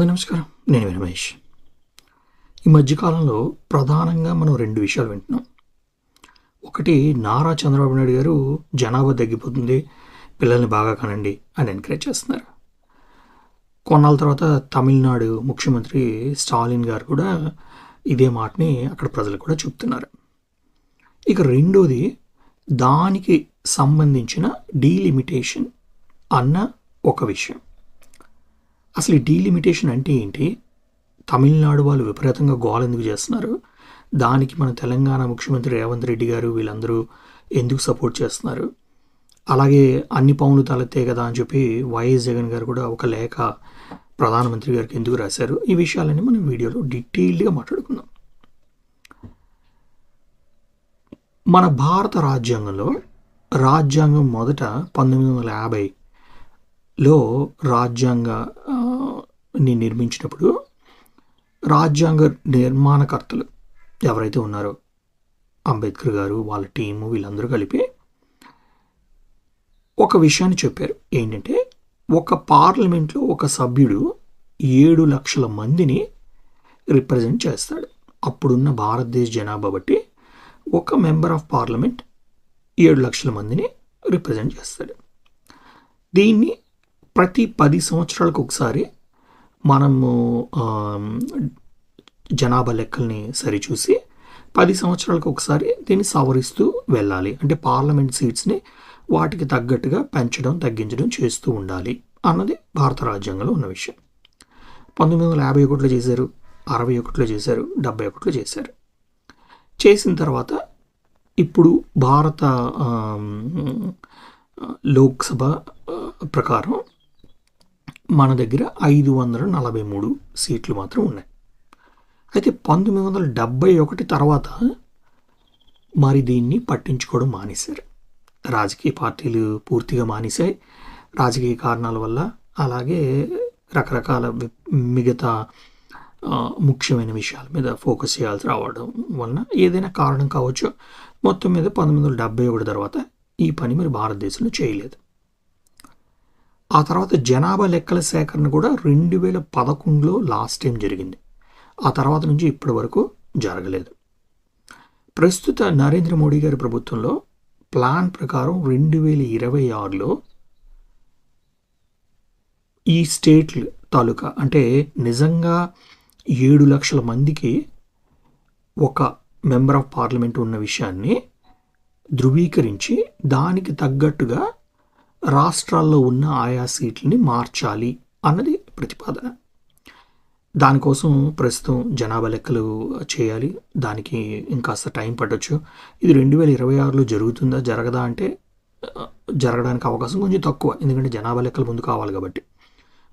అందరి నమస్కారం. నేను రమేష్. ఈ మధ్యకాలంలో ప్రధానంగా మనం రెండు విషయాలు వింటున్నాం. ఒకటి నారా చంద్రబాబు నాయుడు గారు జనాభా తగ్గిపోతుంది పిల్లల్ని బాగా కనండి అని ఎంకరేజ్ చేస్తున్నారు. కొన్నాళ్ళ తర్వాత తమిళనాడు ముఖ్యమంత్రి స్టాలిన్ గారు కూడా ఇదే మాటని అక్కడ ప్రజలు కూడా చెప్తున్నారు. ఇక రెండోది దానికి సంబంధించిన డీలిమిటేషన్ అన్న ఒక విషయం. అసలు ఈ డీలిమిటేషన్ అంటే ఏంటి? తమిళనాడు వాళ్ళు విపరీతంగా గోల్ ఎందుకు చేస్తున్నారు? దానికి మన తెలంగాణ ముఖ్యమంత్రి రేవంత్ రెడ్డి గారు వీళ్ళందరూ ఎందుకు సపోర్ట్ చేస్తున్నారు? అలాగే అన్ని పౌనులు తలెత్తే కదా అని చెప్పి వైఎస్ జగన్ గారు కూడా ఒక లేఖ ప్రధానమంత్రి గారికి ఎందుకు రాశారు? ఈ విషయాలన్నీ మనం వీడియోలో డీటెయిల్డ్గా మాట్లాడుకుందాం. మన భారత రాజ్యాంగంలో రాజ్యాంగం మొదట పంతొమ్మిది వందల యాభైలో రాజ్యాంగ ని నిర్మించినప్పుడు రాజ్యాంగ నిర్మాణకర్తలు ఎవరైతే ఉన్నారో అంబేద్కర్ గారు వాళ్ళ టీము వీళ్ళందరూ కలిపి ఒక విషయాన్ని చెప్పారు. ఏంటంటే ఒక పార్లమెంట్లో ఒక సభ్యుడు ఏడు లక్షల మందిని రిప్రజెంట్ చేస్తాడు. అప్పుడున్న భారతదేశ జనాభా బట్టి ఒక మెంబర్ ఆఫ్ పార్లమెంట్ ఏడు లక్షల మందిని రిప్రజెంట్ చేస్తాడు. దీన్ని ప్రతి పది సంవత్సరాలకు ఒకసారి మనము జనాభా లెక్కల్ని సరిచూసి పది సంవత్సరాలకు ఒకసారి దీన్ని సవరిస్తూ వెళ్ళాలి. అంటే పార్లమెంట్ సీట్స్ని వాటికి తగ్గట్టుగా పెంచడం తగ్గించడం చేస్తూ ఉండాలి అన్నది భారత రాజ్యాంగంలో ఉన్న విషయం. పంతొమ్మిది వందల యాభై ఒకటిలో చేశారు అరవై ఒకటిలో చేశారు డెబ్బై ఒకటిలో చేశారు. చేసిన తర్వాత ఇప్పుడు భారత లోక్సభ ప్రకారం మన దగ్గర ఐదు వందల నలభై మూడు సీట్లు మాత్రం ఉన్నాయి. అయితే పంతొమ్మిది వందల డెబ్బై ఒకటి తర్వాత మరి దీన్ని పట్టించుకోవడం మానేశారు. రాజకీయ పార్టీలు పూర్తిగా మానేశాయి. రాజకీయ కారణాల వల్ల అలాగే రకరకాల మిగతా ముఖ్యమైన విషయాల మీద ఫోకస్ చేయాల్సి రావడం వలన ఏదైనా కారణం కావచ్చు. మొత్తం మీద పంతొమ్మిది వందల డెబ్బై ఒకటి తర్వాత ఈ పని మరి భారతదేశంలో చేయలేదు. ఆ తర్వాత జనాభా లెక్కల సేకరణ కూడా రెండు వేల పదకొండులో లాస్ట్ టైం జరిగింది. ఆ తర్వాత నుంచి ఇప్పటి వరకు జరగలేదు. ప్రస్తుత నరేంద్ర మోడీ గారి ప్రభుత్వంలో ప్లాన్ ప్రకారం రెండు వేల ఇరవై ఆరులో ఈ స్టేట్లు తాలూకా అంటే నిజంగా ఏడు లక్షల మందికి ఒక మెంబర్ ఆఫ్ పార్లమెంట్ ఉన్న విషయాన్ని ధృవీకరించి దానికి తగ్గట్టుగా రాష్ట్రాల్లో ఉన్న ఆయా సీట్లని మార్చాలి అన్నది ప్రతిపాదన. దానికోసం ప్రస్తుతం జనాభా లెక్కలు చేయాలి. దానికి ఇంకాస్త టైం పట్టొచ్చు. ఇది రెండు వేల ఇరవై ఆరులో జరుగుతుందా జరగదా అంటే జరగడానికి అవకాశం కొంచెం తక్కువ. ఎందుకంటే జనాభా లెక్కలు ముందు కావాలి కాబట్టి.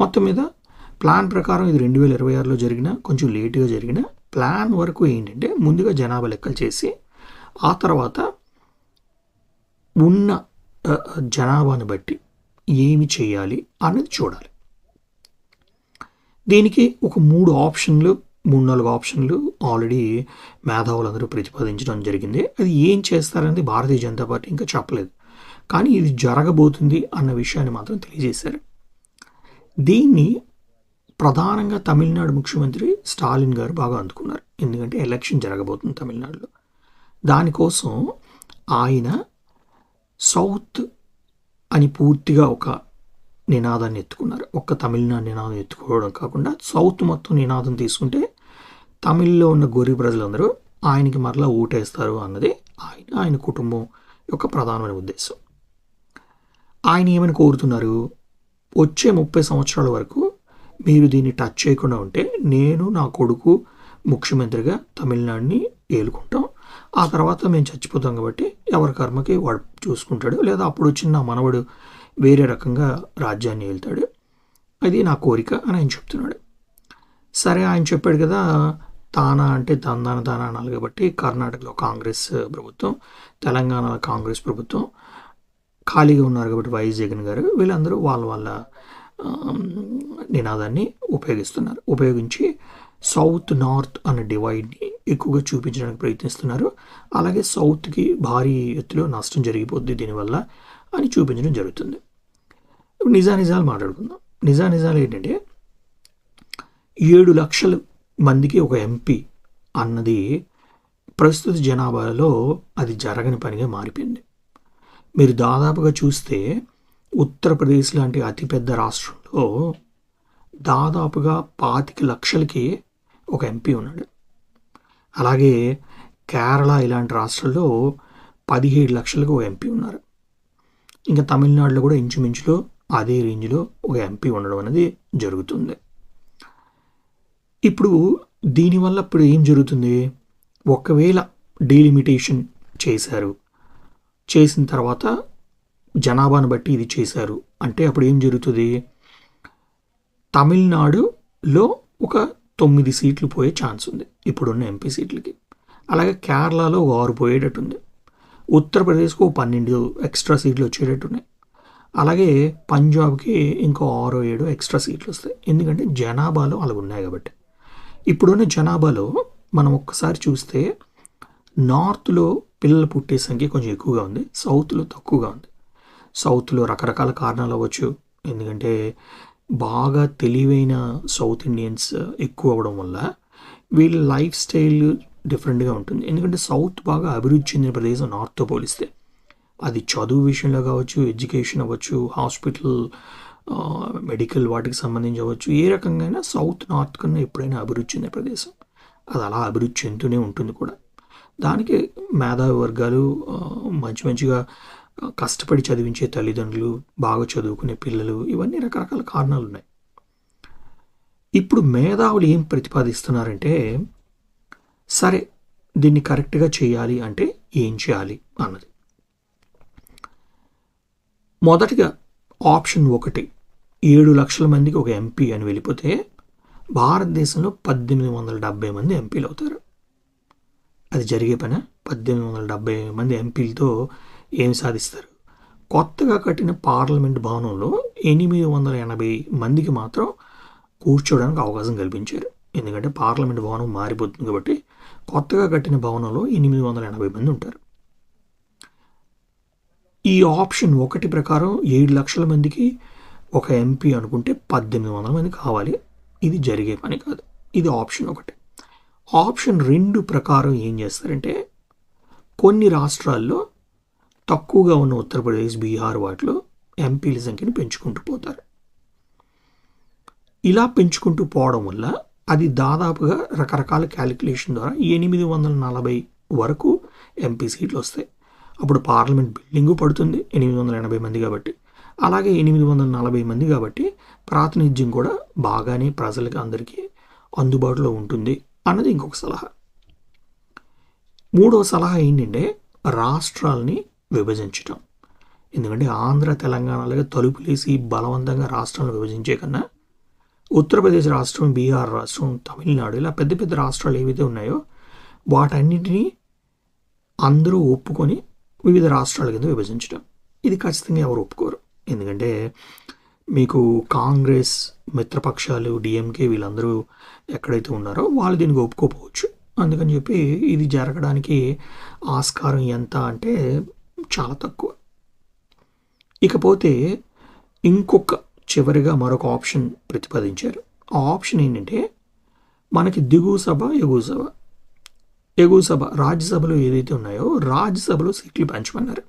మొత్తం మీద ప్లాన్ ప్రకారం ఇది రెండు వేల ఇరవై ఆరులో జరిగిన కొంచెం లేటుగా జరిగిన ప్లాన్ వరకు ఏంటంటే ముందుగా జనాభా లెక్కలు చేసి ఆ తర్వాత ఉన్న జనాభాని బట్టి ఏమి చేయాలి అనేది చూడాలి. దీనికి ఒక మూడు ఆప్షన్లు మూడు నాలుగు ఆప్షన్లు ఆల్రెడీ మేధావులందరూ ప్రతిపాదించడం జరిగింది. అది ఏం చేస్తారనేది భారతీయ జనతా పార్టీ ఇంకా చెప్పలేదు. కానీ ఇది జరగబోతుంది అన్న విషయాన్ని మాత్రం తెలియజేశారు. దీన్ని ప్రధానంగా తమిళనాడు ముఖ్యమంత్రి స్టాలిన్ గారు బాగా అందుకున్నారు. ఎందుకంటే ఎలక్షన్ జరగబోతుంది తమిళనాడులో. దానికోసం ఆయన సౌత్ అని పూర్తిగా ఒక నినాదాన్ని ఎత్తుకున్నారు. ఒక్క తమిళనాడు నినాదం ఎత్తుకోవడం కాకుండా సౌత్ మొత్తం నినాదం తీసుకుంటే తమిళ్ళో ఉన్న గొర్రె ప్రజలందరూ ఆయనకి మరలా ఓటేస్తారు అన్నది ఆయన ఆయన కుటుంబం యొక్క ప్రధానమైన ఉద్దేశం. ఆయన ఏమని కోరుతున్నారు? వచ్చే ముప్పై సంవత్సరాల వరకు మీరు దీన్ని టచ్ చేయకుండా ఉంటే నేను నా కొడుకు ముఖ్యమంత్రిగా తమిళనాడుని ఏలుకుంటాం. ఆ తర్వాత మేము చచ్చిపోతాం కాబట్టి ఎవరి కర్మకి వాడు చూసుకుంటాడు లేదా అప్పుడు వచ్చిన నా మనవడు వేరే రకంగా రాజ్యాన్ని వెళ్తాడు అది నా కోరిక అని ఆయన చెప్తున్నాడు. సరే ఆయన చెప్పాడు కదా తానా అంటే తందాన తానా అనాలి కాబట్టి కర్ణాటకలో కాంగ్రెస్ ప్రభుత్వం తెలంగాణలో కాంగ్రెస్ ప్రభుత్వం ఖాళీగా ఉన్నారు కాబట్టి వైఎస్ జగన్ గారు వీళ్ళందరూ వాళ్ళ వాళ్ళ నినాదాన్ని ఉపయోగిస్తున్నారు. ఉపయోగించి సౌత్ నార్త్ అనే డివైడ్ని ఎక్కువగా చూపించడానికి ప్రయత్నిస్తున్నారు. అలాగే సౌత్కి భారీ ఎత్తులో నష్టం జరిగిపోద్ది దీనివల్ల అని చూపించడం జరుగుతుంది. ఇప్పుడు నిజా నిజాలు మాట్లాడుకుందాం. నిజా నిజాలు ఏంటంటే ఏడు లక్షల మందికి ఒక ఎంపీ అన్నది ప్రస్తుత జనాభాలో అది జరగని పనిగా మారిపోయింది. మీరు దాదాపుగా చూస్తే ఉత్తరప్రదేశ్ లాంటి అతిపెద్ద రాష్ట్రంలో దాదాపుగా పాతిక లక్షలకి ఒక ఎంపీ ఉన్నాడు. అలాగే కేరళ ఇలాంటి రాష్ట్రాల్లో పదిహేడు లక్షలకు ఒక ఎంపీ ఉన్నారు. ఇంకా తమిళనాడులో కూడా ఇంచుమించులో అదే రేంజ్లో ఒక ఎంపీ ఉండడం అనేది జరుగుతుంది. ఇప్పుడు దీనివల్ల ఇప్పుడు ఏం జరుగుతుంది? ఒకవేళ డీలిమిటేషన్ చేశారు చేసిన తర్వాత జనాభాను బట్టి ఇది చేశారు అంటే అప్పుడు ఏం జరుగుతుంది? తమిళనాడులో ఒక తొమ్మిది సీట్లు పోయే ఛాన్స్ ఉంది. ఇప్పుడున్న ఎంపీ సీట్లకి. అలాగే కేరళలో ఒక ఆరు పోయేటట్టుంది. ఉత్తరప్రదేశ్కు ఒక పన్నెండు ఎక్స్ట్రా సీట్లు వచ్చేటట్టున్నాయి. అలాగే పంజాబ్కి ఇంకో ఆరో ఏడు ఎక్స్ట్రా సీట్లు వస్తాయి. ఎందుకంటే జనాభాలో అలా ఉన్నాయి కాబట్టి. ఇప్పుడున్న జనాభాలో మనం ఒక్కసారి చూస్తే నార్త్లో పిల్లలు పుట్టే సంఖ్య కొంచెం ఎక్కువగా ఉంది. సౌత్లో తక్కువగా ఉంది. సౌత్లో రకరకాల కారణాలు అవ్వచ్చు. ఎందుకంటే బాగా తెలివైన సౌత్ ఇండియన్స్ uh, ఎక్కువ అవ్వడం వల్ల వీళ్ళ లైఫ్ స్టైల్ డిఫరెంట్గా ఉంటుంది. ఎందుకంటే సౌత్ బాగా అభివృద్ధి చెందిన ప్రదేశం నార్త్తో పోలిస్తే. అది చదువు విషయంలో కావచ్చు ఎడ్యుకేషన్ అవ్వచ్చు హాస్పిటల్ uh, మెడికల్ వాటికి సంబంధించి అవ్వచ్చు ఏ రకంగా అయినా సౌత్ నార్త్ కన్నా ఎప్పుడైనా అభివృద్ధి చెందే ప్రదేశం. అది అలా అభివృద్ధి చెందుతూనే ఉంటుంది కూడా. దానికి మేధావి వర్గాలు uh, మంచి మంచిగా కష్టపడి చదివించే తల్లిదండ్రులు బాగా చదువుకునే పిల్లలు ఇవన్నీ రకరకాల కారణాలు ఉన్నాయి ఇప్పుడు మేధావులు ఏం ప్రతిపాదిస్తున్నారంటే సరే దీన్ని కరెక్ట్గా చేయాలి అంటే ఏం చేయాలి అన్నది. మొదటిగా ఆప్షన్ ఒకటి ఏడు లక్షల మందికి ఒక ఎంపీ అని వెళ్ళిపోతే భారతదేశంలో పద్దెనిమిది వందల డెబ్బై మంది ఎంపీలు అవుతారు. అది జరిగే పని? పద్దెనిమిది వందల డెబ్బై మంది ఎంపీలతో ఏం సాధిస్తారు? కొత్తగా కట్టిన పార్లమెంట్ భవనంలో ఎనిమిది వందల ఎనభై మందికి మాత్రం కూర్చోవడానికి అవకాశం కల్పించారు. ఎందుకంటే పార్లమెంట్ భవనం మారిపోతుంది కాబట్టి కొత్తగా కట్టిన భవనంలో ఎనిమిది వందల ఎనభై మంది ఉంటారు. ఈ ఆప్షన్ ఒకటి ప్రకారం ఏడు లక్షల మందికి ఒక ఎంపీ అనుకుంటే పద్దెనిమిది వందల మంది కావాలి. ఇది జరిగే పని కాదు. ఇది ఆప్షన్ ఒకటి. ఆప్షన్ రెండు ప్రకారం ఏం చేస్తారంటే కొన్ని రాష్ట్రాల్లో తక్కువగా ఉన్న ఉత్తరప్రదేశ్ బీహార్ వాటిలో ఎంపీల సంఖ్యను పెంచుకుంటూ పోతారు. ఇలా పెంచుకుంటూ పోవడం వల్ల అది దాదాపుగా రకరకాల క్యాలిక్యులేషన్ ద్వారా ఎనిమిది వందల నలభై వరకు ఎంపీ సీట్లు వస్తాయి. అప్పుడు పార్లమెంట్ బిల్డింగు పడుతుంది ఎనిమిది వందల ఎనభై మంది కాబట్టి. అలాగే ఎనిమిది వందల నలభై మంది కాబట్టి ప్రాతినిధ్యం కూడా బాగానే ప్రజలకి అందరికీ అందుబాటులో ఉంటుంది అన్నది ఇంకొక సలహా. మూడవ సలహా ఏంటంటే రాష్ట్రాలని విభజించటం. ఎందుకంటే ఆంధ్ర తెలంగాణలుగా తలుపులేసి బలవంతంగా రాష్ట్రాలను విభజించే కన్నా ఉత్తరప్రదేశ్ రాష్ట్రం బీహార్ రాష్ట్రం తమిళనాడు ఇలా పెద్ద పెద్ద రాష్ట్రాలు ఏవైతే ఉన్నాయో వాటన్నిటినీ అందరూ ఒప్పుకొని వివిధ రాష్ట్రాల కింద విభజించడం ఇది ఖచ్చితంగా ఎవరు ఒప్పుకోరు. ఎందుకంటే మీకు కాంగ్రెస్ మిత్రపక్షాలు డిఎంకే వీళ్ళందరూ ఎక్కడైతే ఉన్నారో వాళ్ళు దీనికి ఒప్పుకోకపోవచ్చు. అందుకని చెప్పి ఇది జరగడానికి ఆస్కారం ఎంత అంటే చాలా తక్కువ. ఇకపోతే ఇంకొక చివరిగా మరొక ఆప్షన్ ప్రతిపాదించారు. ఆ ఆప్షన్ ఏంటంటే మనకి దిగువ సభ ఎగువ సభ. ఎగువ సభ రాజ్యసభలో ఏదైతే ఉన్నాయో రాజ్యసభలో సీట్లు పెంచమన్నారు.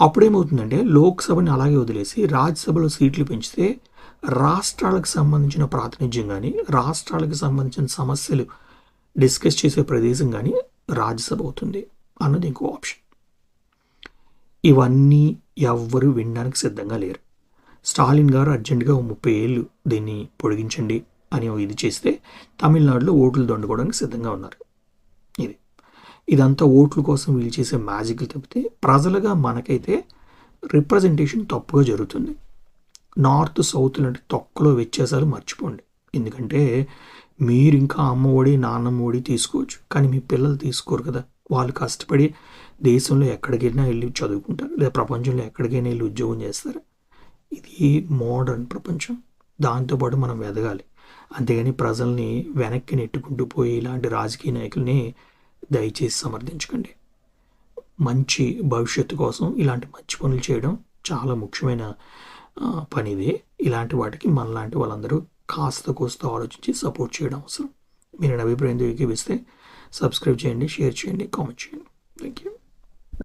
అప్పుడేమవుతుందంటే లోక్సభని అలాగే వదిలేసి రాజ్యసభలో సీట్లు పెంచితే రాష్ట్రాలకు సంబంధించిన ప్రాతినిధ్యం కానీ రాష్ట్రాలకు సంబంధించిన సమస్యలు డిస్కస్ చేసే ప్రదేశం కానీ రాజ్యసభ అవుతుంది అన్నది ఇంకో ఆప్షన్. ఇవన్నీ ఎవ్వరూ వినడానికి సిద్ధంగా లేరు. స్టాలిన్ గారు అర్జెంటుగా ముప్పై ఏళ్ళు దీన్ని పొడిగించండి అని ఇది చేస్తే తమిళనాడులో ఓట్లు దండుకోవడానికి సిద్ధంగా ఉన్నారు. ఇది. ఇదంతా ఓట్ల కోసం వీళ్ళు చేసే మ్యాజిక్లు తప్పితే ప్రజలుగా మనకైతే రిప్రజెంటేషన్ తప్పుగా జరుగుతుంది. నార్త్ సౌత్ లాంటి తొక్కలో వ్యత్యాసాలు మర్చిపోండి. ఎందుకంటే మీరు ఇంకా అమ్మ ఒడి నాన్నమ్మ ఒడి తీసుకోవచ్చు. కానీ మీ పిల్లలు తీసుకోరు కదా. వాళ్ళు కష్టపడి దేశంలో ఎక్కడికైనా వెళ్ళి చదువుకుంటారు లేదా ప్రపంచంలో ఎక్కడికైనా వెళ్ళి ఉద్యోగం చేస్తారు? ఇది మోడర్న్ ప్రపంచం. దాంతోపాటు మనం ఎదగాలి అంతేగాని ప్రజల్ని వెనక్కి నెట్టుకుంటూ పోయి ఇలాంటి రాజకీయ నాయకుల్ని దయచేసి సమర్థించకండి. మంచి భవిష్యత్తు కోసం ఇలాంటి మంచి పనులు చేయడం చాలా ముఖ్యమైన పనిదే. పని ఇది ఇలాంటి వాటికి మనలాంటి వాళ్ళందరూ కాస్త కోస్త ఆలోచించి సపోర్ట్ చేయడం అవసరం. మీరు అభిప్రాయం ఏకీవిస్తే సబ్స్క్రైబ్ చేయండి షేర్ చేయండి కామెంట్ చేయండి. Thank you